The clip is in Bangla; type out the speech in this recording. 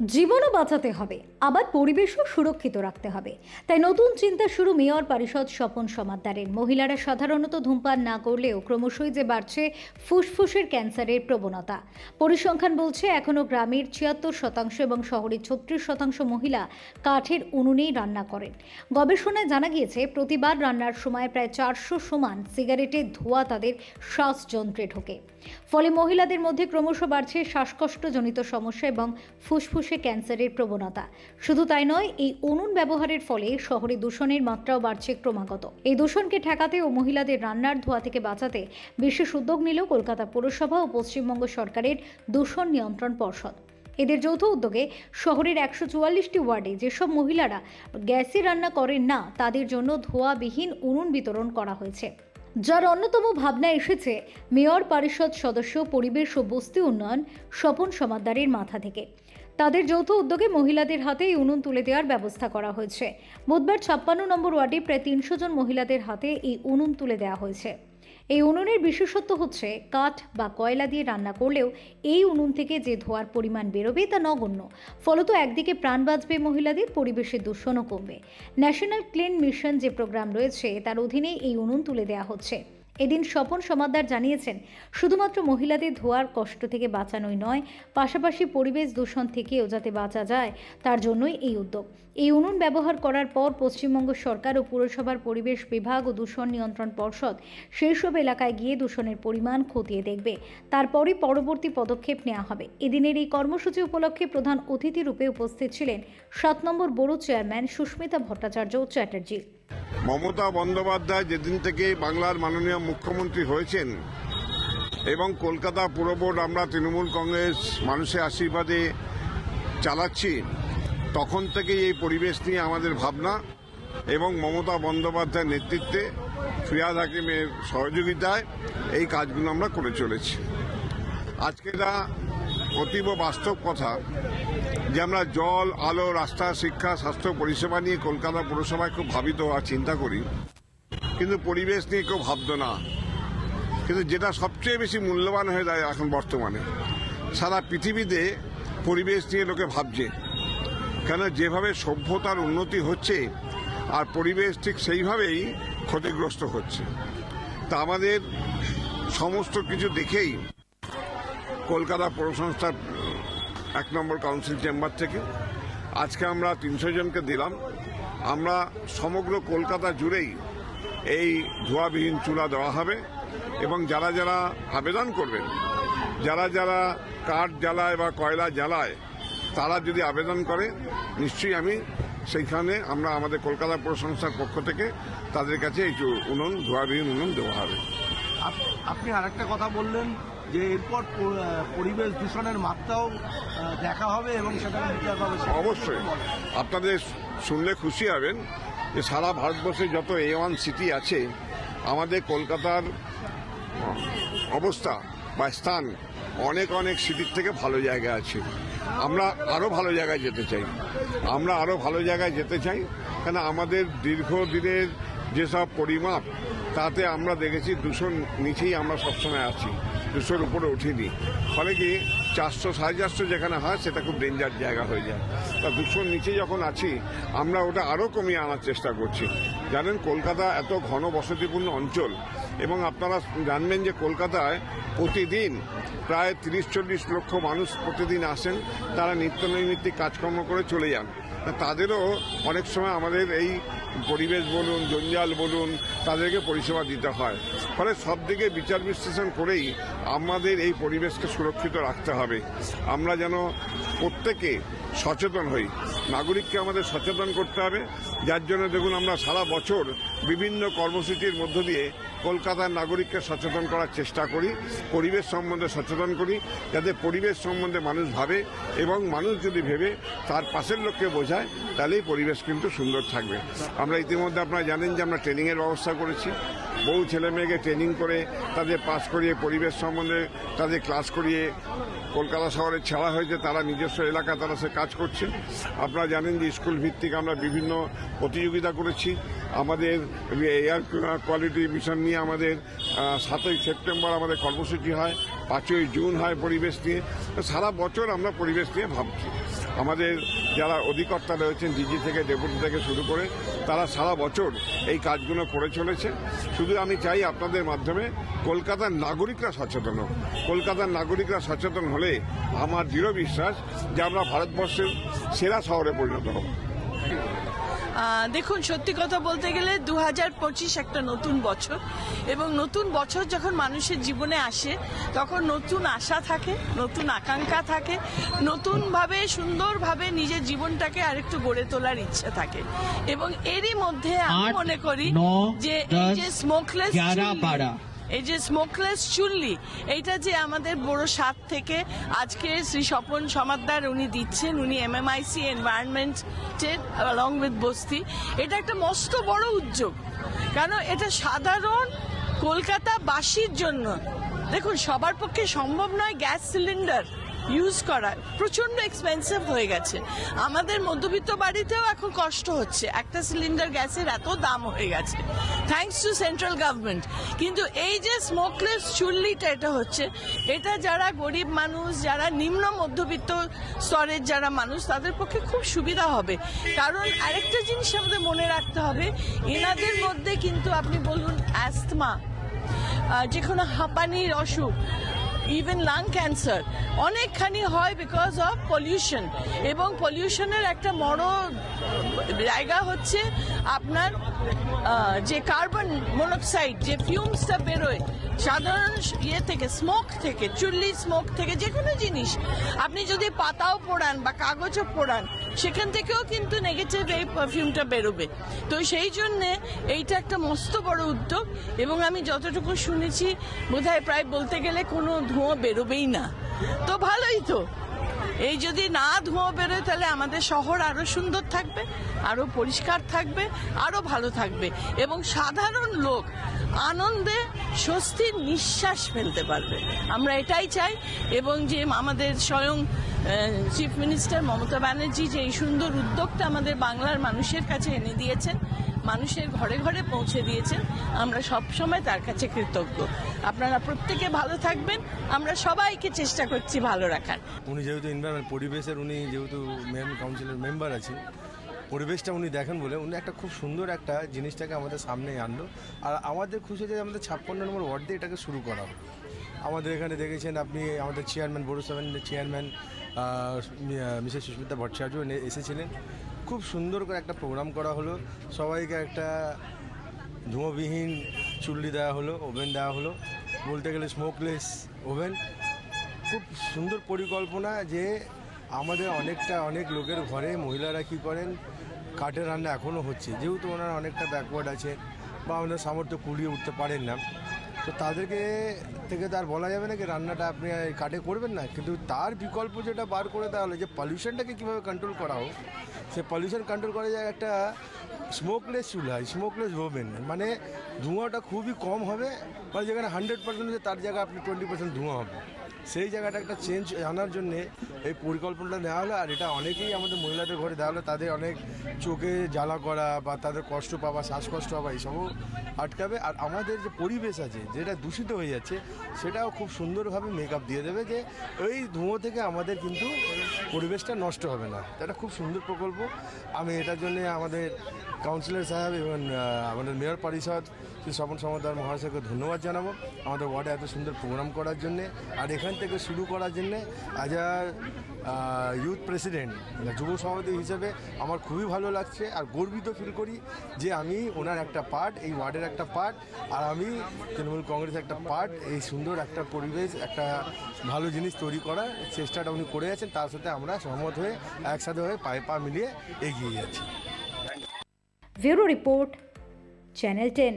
জীবনও বাঁচাতে হবে, আবার পরিবেশও সুরক্ষিত রাখতে হবে। তাই নতুন চিন্তা শুরু মেয়র পরিষদ স্বপন সমাদ্দারের মহিলারা সাধারণত ধূমপান না করলেও ক্রমশই যে বাড়ছে ফুসফুসের ক্যান্সারের প্রবণতা। পরিসংখ্যান বলছে এখনও গ্রামের ছিয়াত্তর শতাংশ এবং শহরের ছত্রিশ শতাংশ মহিলা কাঠের উনুনেই রান্না করেন। গবেষণায় জানা গিয়েছে, প্রতিবার রান্নার সময় প্রায় চারশো সমান সিগারেটের ধোঁয়া তাদের শ্বাসযন্ত্রে ঢোকে। ফলে মহিলাদের মধ্যে ক্রমশ বাড়ছে শ্বাসকষ্টজনিত সমস্যা এবং ফুসফুসে ক্যান্সারের প্রবণতা। শুধু তাই নয়, এই উনুন ব্যবহারের ফলে শহরে দূষণের মাত্রাও বাড়ছে ক্রমাগত। এই দূষণকে ঠেকাতে ও মহিলাদের রান্নার ধোঁয়া থেকে বাঁচাতে বিশেষ উদ্যোগ নিল কলকাতা পৌরসভা ও পশ্চিমবঙ্গ সরকারের দূষণ নিয়ন্ত্রণ পর্ষদ। এদের যৌথ উদ্যোগে শহরের একশো চুয়াল্লিশটি ওয়ার্ডে যেসব মহিলারা গ্যাসে রান্না করেন না, তাদের জন্য ধোঁয়াবিহীন উনুন বিতরণ করা হয়েছে। যার অন্যতম ভাবনা এসেছে মেয়র পরিষদ সদস্য পরিবেশ ও বস্তি উন্নয়ন স্বপন সমাদ্দারের মাথা থেকে। তাদের যৌথ উদ্যোগে মহিলাদের হাতে এই উনুন তুলে দেওয়ার ব্যবস্থা করা হয়েছে। বুধবার ছাপ্পান্ন নম্বর ওয়ার্ডে প্রায় তিনশো জন মহিলাদের হাতে এই উনুন তুলে দেওয়া হয়েছে। এই উনুনের বিশেষত্ব হচ্ছে কাঠ বা কয়লা দিয়ে রান্না করলেও এই উনুন থেকে যে ধোয়ার পরিমাণ বেরোবে তা নগণ্য। ফলত একদিকে প্রাণ বাঁচবে মহিলাদের পরিবেশের দূষণও কমবে। ন্যাশনাল ক্লিন মিশন যে প্রোগ্রাম রয়েছে, তার অধীনে এই উনুন তুলে দেওয়া হচ্ছে। এদিন স্বপন সমাদ্দার জানিয়েছেন, শুধুমাত্র মহিলাদের ধোয়ার কষ্ট থেকে বাঁচানোই নয়, পাশাপাশি পরিবেশ দূষণ থেকেও যাতে বাঁচা যায়, তার জন্যই এই উদ্যোগ। এই উনুন ব্যবহার করার পর পশ্চিমবঙ্গ সরকার ও পুরসভার পরিবেশ বিভাগ ও দূষণ নিয়ন্ত্রণ পর্ষদ সেই সব এলাকায় গিয়ে দূষণের পরিমাণ খতিয়ে দেখবে। তারপরই পরবর্তী পদক্ষেপ নেওয়া হবে। এদিনের এই কর্মসূচি উপলক্ষে প্রধান অতিথি রূপে উপস্থিত ছিলেন সাত number board chairman Susmita Bhattacharya Chatterjee. Mamata Bandyopadhyay যেদিন থেকে বাংলার মাননীয় মুখ্যমন্ত্রী হয়েছেন এবং কলকাতা পুর বোর্ড আমরা তৃণমূল কংগ্রেস মানুষের আশীর্বাদে চালাচ্ছি, তখন থেকেই এই পরিবেশ নিয়ে আমাদের ভাবনা এবং মমতা বন্দ্যোপাধ্যায়ের নেতৃত্বে ফিয়াদ হাকিমের সহযোগিতায় এই কাজগুলো আমরা করে চলেছি। আজকে এটা অতীব বাস্তব কথা যে আমরা জল, আলো, রাস্তা, শিক্ষা, স্বাস্থ্য পরিষেবা নিয়ে কলকাতা পুরসভায় খুব ভাবিত আর চিন্তা করি। কিন্তু পরিবেশ নিয়ে কেউ ভাবত না। কিন্তু যেটা সবচেয়ে বেশি মূল্যবান হয়ে যায় এখন বর্তমানে, সারা পৃথিবীতে পরিবেশ নিয়ে লোকে ভাবছে। কেন যেভাবে সভ্যতার উন্নতি হচ্ছে, আর পরিবেশ ঠিক সেইভাবেই ক্ষতিগ্রস্ত হচ্ছে। তা আমাদের সমস্ত কিছু দেখেই কলকাতা পৌরসংস্থার এক নম্বর কাউন্সিল চেম্বার থেকে। আজকে আমরা তিনশো জনকে দিলাম। আমরা সমগ্র কলকাতা জুড়েই এই ধোঁয়াবিহীন চুলা দেওয়া হবে এবং যারা যারা আবেদন করবেন, যারা যারা কাঠ জ্বালায় বা কয়লা জ্বালায়, তারা যদি আবেদন করে, নিশ্চয়ই আমি সেইখানে আমরা আমাদের কলকাতা পৌর সংস্থার পক্ষ থেকে তাদের কাছে এই উনুন, ধোঁয়াবিহীন উনুন দেওয়া হবে। আপনি আরেকটা কথা বললেন যে এরপর পরিবেশ দূষণের মাত্রাও দেখা হবে এবং সেটা বিচার হবে অবশ্যই। আপনাদের শুনলে খুশি হবেন যে সারা ভারতবর্ষে যত এ ওয়ান সিটি আছে, আমাদের কলকাতার অবস্থা বা স্থান অনেক অনেক সিটির থেকে ভালো জায়গা আছে। আমরা আরও ভালো জায়গায় যেতে চাই। আমরা আরও ভালো জায়গায় যেতে চাই। কেন আমাদের দীর্ঘদিনের যেসব পরিমাপ, তাতে আমরা দেখেছি দূষণ নিচেই আমরা সবসময় আছি। দুশোর উপরে উঠিনি ফলে কি চারশো, সাড়ে চারশো যেখানে হয়, সেটা খুব ডেঞ্জার জায়গা হয়ে যায়। তা দুশোর নিচে যখন আছি, আমরা ওটা আরও কমিয়ে আনার চেষ্টা করছি। জানেন, কলকাতা এত ঘন বসতিপূর্ণ অঞ্চল, এবং আপনারা জানবেন যে কলকাতায় প্রতিদিন প্রায় তিরিশ, চল্লিশ লক্ষ মানুষ প্রতিদিন আসেন, তারা নিত্য নৈমিত্তিক কাজকর্ম করে চলে যান। তাদেরও অনেক সময় আমাদের এই পরিবেশ বলুন, জঞ্জাল বলুন, তাদেরকে পরিষেবা দিতে হয়। ফলে সব দিকে বিচার বিশ্লেষণ করেই আমাদের এই পরিবেশকে সুরক্ষিত রাখতে হবে। আমরা যেন প্রত্যেকে সচেতন হই। নাগরিককে আমাদের সচেতন করতে হবে। যার জন্য দেখুন আমরা সারা বছর বিভিন্ন কর্মসূচির মধ্য দিয়ে কলকাতার নাগরিককে সচেতন করার চেষ্টা করি, পরিবেশ সম্বন্ধে সচেতন করি, যাতে পরিবেশ সম্বন্ধে মানুষ ভাবে এবং মানুষ যদি ভেবে তার পাশের লোককে বোঝায়, তাহলেই পরিবেশ কিন্তু সুন্দর থাকবে। আমরা ইতিমধ্যে আপনারা জানেন যে আমরা ট্রেনিংয়ের ব্যবস্থা করেছি। বহু ছেলে মেয়েকে ট্রেনিং করে তাদের পাস করিয়ে পরিবেশ সম্বন্ধে তাদের ক্লাস করিয়ে কলকাতা শহরে ছাড়া হয়েছে, তারা নিজস্ব এলাকা, তারা সে কাজ করছে। আপনারা জানেন যে স্কুল ভিত্তিক আমরা বিভিন্ন প্রতিযোগিতা করেছি। আমাদের এয়ার কোয়ালিটি মিশন নিয়ে আমাদের সাতই সেপ্টেম্বর আমাদের কর্মসূচি হয়, পাঁচই জুন হয় পরিবেশ নিয়ে। সারা বছর আমরা পরিবেশ নিয়ে ভাবছি। আমাদের যারা অধিকর্তা রয়েছেন, ডিজি থেকে ডেপুটি থেকে শুরু করে তারা সারা বছর এই কাজগুলো করে চলেছে। শুধু আমি চাই আপনাদের মাধ্যমে কলকাতার নাগরিকরা সচেতন হোক। কলকাতার নাগরিকরা সচেতন হলে আমার দৃঢ় বিশ্বাস যে আমরা ভারতবর্ষের সেরা শহরে পরিণত হব। দেখুন সত্যি কথা বলতে গেলে দু হাজার পঁচিশ একটা নতুন বছর এবং নতুন বছর যখন মানুষের জীবনে আসে তখন নতুন আশা থাকে নতুন আকাঙ্ক্ষা থাকে নতুনভাবে সুন্দরভাবে নিজের জীবনটাকে আরেকটু গড়ে তোলার ইচ্ছে থাকে এবং এরই মধ্যে আমি মনে করি যে এই যে স্মোকলেস। এই যে স্মোকলেস চুল্লি এইটা যে আমাদের বড় স্বাদ থেকে আজকে শ্রী স্বপন সমাদ্দার উনি দিচ্ছেন, উনি এমএমআইসি এনভায়রনমেন্টের অলং উইথ বস্তি। এটা একটা মস্ত বড় উদ্যোগ। কেন? এটা সাধারণ কলকাতাবাসীর জন্য। দেখুন, সবার পক্ষে সম্ভব নয় গ্যাস সিলিন্ডার। ইউজ করা প্রচণ্ড এক্সপেন্সিভ হয়ে গেছে। আমাদের মধ্যবিত্ত বাড়িতেও এখন কষ্ট হচ্ছে। একটা সিলিন্ডার গ্যাসের এত দাম হয়ে গেছে। থ্যাঙ্কস টু সেন্ট্রাল গভর্নমেন্ট কিন্তু এই যে স্মোকলেস চুল্লিটা, এটা হচ্ছে, এটা যারা গরিব মানুষ, যারা নিম্ন মধ্যবিত্ত স্তরের যারা মানুষ, তাদের পক্ষে খুব সুবিধা হবে। কারণ আরেকটা জিনিস আমাদের মনে রাখতে হবে, এনাদের মধ্যে কিন্তু আপনি বলুন অ্যাস্থমা যে কোনো হাঁপানির অসুখ ইভেন লাং ক্যান্সার অনেকখানি হয় বিকজ অফ পলিউশন এবং পলিউশনের একটা বড় জায়গা হচ্ছে আপনার যে কার্বন মনোক্সাইড যে ফিউমসটা বেরোয়, সাধারণ ইয়ে থেকে স্মোক থেকে, চুল্লি স্মোক থেকে, যে কোনো জিনিস। আপনি যদি পাতাও পোড়ান বা কাগজও পোড়ান, সেখান থেকেও কিন্তু নেগেটিভ এই পারফিউমটা বেরোবে। তো সেই জন্যে এইটা একটা মস্ত বড় উদ্যোগ এবং আমি যতটুকু শুনেছি, বোধহয় প্রায় বলতে গেলে কোনো ধোঁয়া বেরোবেই না। তো ভালোই তো। এই যদি না ধোঁয়া বেরোয়, তাহলে আমাদের শহর আরও সুন্দর থাকবে, আরও পরিষ্কার থাকবে, আরও ভালো থাকবে এবং সাধারণ লোক আনন্দে স্বস্তির নিঃশ্বাস ফেলতে পারবে। আমরা এটাই চাই এবং যে আমাদের স্বয়ং চিফ মিনিস্টার মমতা ব্যানার্জি যে এই সুন্দর উদ্যোগটা আমাদের বাংলার মানুষের কাছে এনে দিয়েছেন মানুষের ঘরে ঘরে পৌঁছে দিয়েছেন, আমরা সব সময় তার কাছে কৃতজ্ঞ। আপনারা প্রত্যেকে ভালো থাকবেন, আমরা সবাইকে চেষ্টা করছি ভালো রাখার। উনি যেহেতু পরিবেশের উনি যেহেতু মেয়র কাউন্সিলের মেম্বার আছেন, পরিবেশটা উনি দেখেন বলে উনি একটা খুব সুন্দর একটা জিনিসটাকে আমাদের সামনে আনলো। আর আমাদের খুশি যে আমাদের ছাপ্পান্ন নম্বর ওয়ার্ড দিয়ে এটাকে শুরু করা হলো। আমাদের এখানে দেখেছেন আপনি আমাদের চেয়ারম্যান বড় সেভেনের চেয়ারম্যান মিসেস সুস্মিতা ভট্টাচার্য এসেছিলেন। খুব সুন্দর করে একটা প্রোগ্রাম করা হলো। সবাইকে একটা ধুঁয়োবিহীন চুল্লি দেওয়া হলো ওভেন দেওয়া হলো। বলতে গেলে স্মোকলেস ওভেন খুব সুন্দর পরিকল্পনা যে আমাদের অনেকটা অনেক লোকের ঘরে মহিলারা কি করেন, কাঠের রান্না এখনও হচ্ছে। যেহেতু ওনারা অনেকটা ব্যাকওয়ার্ড আছে বা ওনার সামর্থ্য কুলিয়ে উঠতে পারেন না। তো তাদেরকে থেকে তার বলা যাবে না কি রান্নাটা আপনি কাটে করবেন না। কিন্তু তার বিকল্প যেটা বার করে দেওয়া হলো যে পলিউশনটাকে কীভাবে কন্ট্রোল করা হোক, সে পলিউশন কন্ট্রোল করা যায় একটা স্মোকলেস চুলা স্মোকলেস ওভেন মানে ধোঁয়াটা খুবই কম হবে মানে যেখানে হান্ড্রেড পার্সেন্ট তার জায়গায় আপনি টোয়েন্টি পার্সেন্ট ধোঁয়া হবে। সেই জায়গাটা একটা চেঞ্জ আনার জন্যে এই পরিকল্পনাটা নেওয়া হলো, আর এটা অনেকেই আমাদের মহিলাদের ঘরে দেওয়া হলো। তাদের অনেক চোখে জ্বালা করা বা তাদের কষ্ট পাওয়া, শ্বাসকষ্ট হওয়া এইসবও আটকাবে। আর আমাদের যে পরিবেশ আছে, যেটা দূষিত হয়ে যাচ্ছে, সেটাও খুব সুন্দরভাবে মেকআপ দিয়ে দেবে যে ওই ধুঁয়ো থেকে আমাদের কিন্তু পরিবেশটা নষ্ট হবে না। এটা খুব সুন্দর প্রকল্প। আমি এটার জন্য আমাদের কাউন্সিলর সাহেব এবং আমাদের মেয়র পরিষদ শ্রী স্বপন সমাদার মহাশয়কে ধন্যবাদ জানাব আমাদের ওয়ার্ডে এত সুন্দর প্রোগ্রাম করার জন্যে। আর এখান থেকে শুরু করার জন্যে আজ আর ইউথ প্রেসিডেন্ট যুব সভাপতি হিসেবে আমার খুবই ভালো লাগছে আর গর্বিত ফিল করি যে আমি ওনার একটা পার্ট এই ওয়ার্ডের একটা পার্ট আর আমি তৃণমূল কংগ্রেসের একটা পার্ট এই সুন্দর একটা পরিবেশ, একটা ভালো জিনিস তৈরি করার চেষ্টাটা উনি করে যাচ্ছেন তার সাথে আমরা সহমত হয়ে একসাথে হয়ে পায়ে পা মিলিয়ে এগিয়ে যাচ্ছি। Bureau report channel ten.